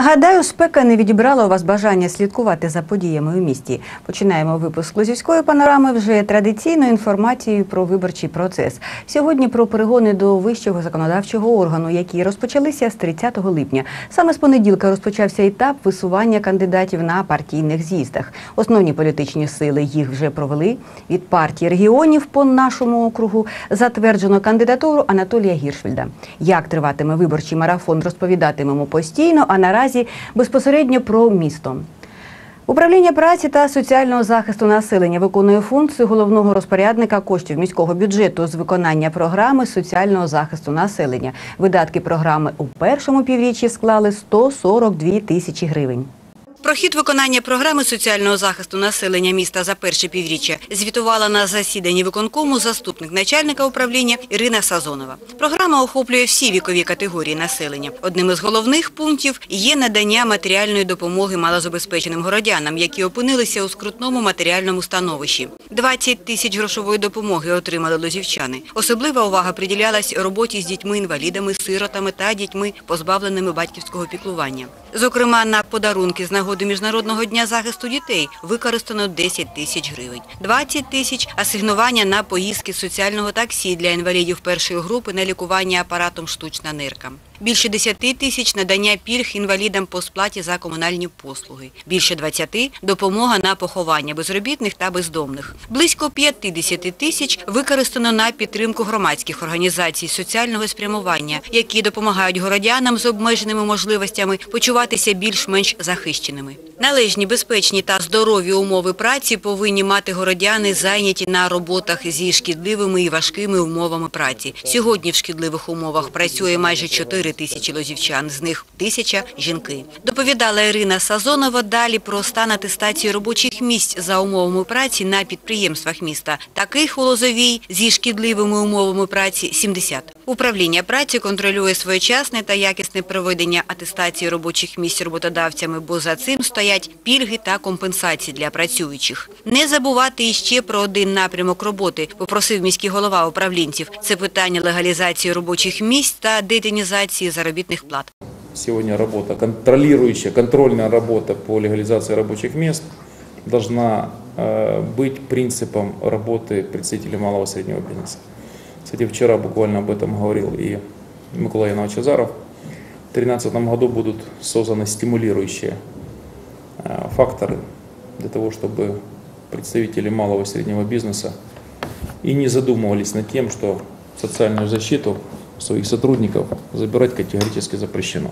Гадаю, спека не відібрала у вас бажання слідкувати за подіями у місті. Починаємо випуск Лозівської панорами вже традиційною інформацією про виборчий процес. Сьогодні про перегони до вищого законодавчого органу, які розпочалися з 30 липня. Саме з понеділка розпочався етап висування кандидатів на партійних з'їздах. Основні політичні сили їх вже провели. Від партії регіонів по нашому округу затверджено кандидатуру Анатолія Гіршфельда. Як триватиме виборчий марафон, розповідатимемо постійно, а наразі безпосередньо про місто. Управління праці та соціального захисту населення виконує функцію головного розпорядника коштів міського бюджету з виконання програми соціального захисту населення. Видатки програми у першому півріччі склали 142 тисячі гривень. Про хід виконання програми соціального захисту населення міста за перше півріччя звітувала на засіданні виконкому заступник начальника управління Ірина Сазонова. Програма охоплює всі вікові категорії населення. Одним із головних пунктів є надання матеріальної допомоги малозабезпеченим городянам, які опинилися у скрутному матеріальному становищі. 20 тисяч грошової допомоги отримали лозівчани. Особлива увага приділялась роботі з дітьми-інвалідами, сиротами та дітьми, позбавленими батьківського піклування. Зокрема, на подарунки з нагоди Міжнародного дня захисту дітей використано 10 тисяч гривень. 20 тисяч – асигнування на поїздки соціального таксі для інвалідів першої групи на лікування апаратом штучна нирка. Більше 10 тисяч – надання пільг інвалідам по сплаті за комунальні послуги. Більше 20 – допомога на поховання безробітних та бездомних. Близько 50 тисяч використано на підтримку громадських організацій соціального спрямування, які допомагають городянам з обмеженими можливостями почуватися більш-менш захищеними. Належні, безпечні та здорові умови праці повинні мати городяни, зайняті на роботах зі шкідливими і важкими умовами праці. Сьогодні в шкідливих умовах працює майже 4 тисячі лозівчан, з них тисяча – жінки. Доповідала Ірина Сазонова далі про стан атестації робочих місць за умовами праці на підприємствах міста. Таких у Лозовій зі шкідливими умовами праці – 70. Управління праці контролює своєчасне та якісне проведення атестації робочих місць роботодавцями, бо за цим стоять пільги та компенсації для працюючих. Не забувати іще про один напрямок роботи, попросив міський голова управлінців. Це питання легалізації робочих місць та детінізації заробітних плат. Сегодня работа, контролирующая, контрольная работа по легализации рабочих мест должна э, быть принципом работы представителей малого и среднего бизнеса. Кстати, вчера буквально об этом говорил и Микола Янович Азаров. В 2013 году будут созданы стимулирующие э, факторы для того, чтобы представители малого и среднего бизнеса и не задумывались над тем, что социальную защиту своих сотрудников забирать категорически запрещено.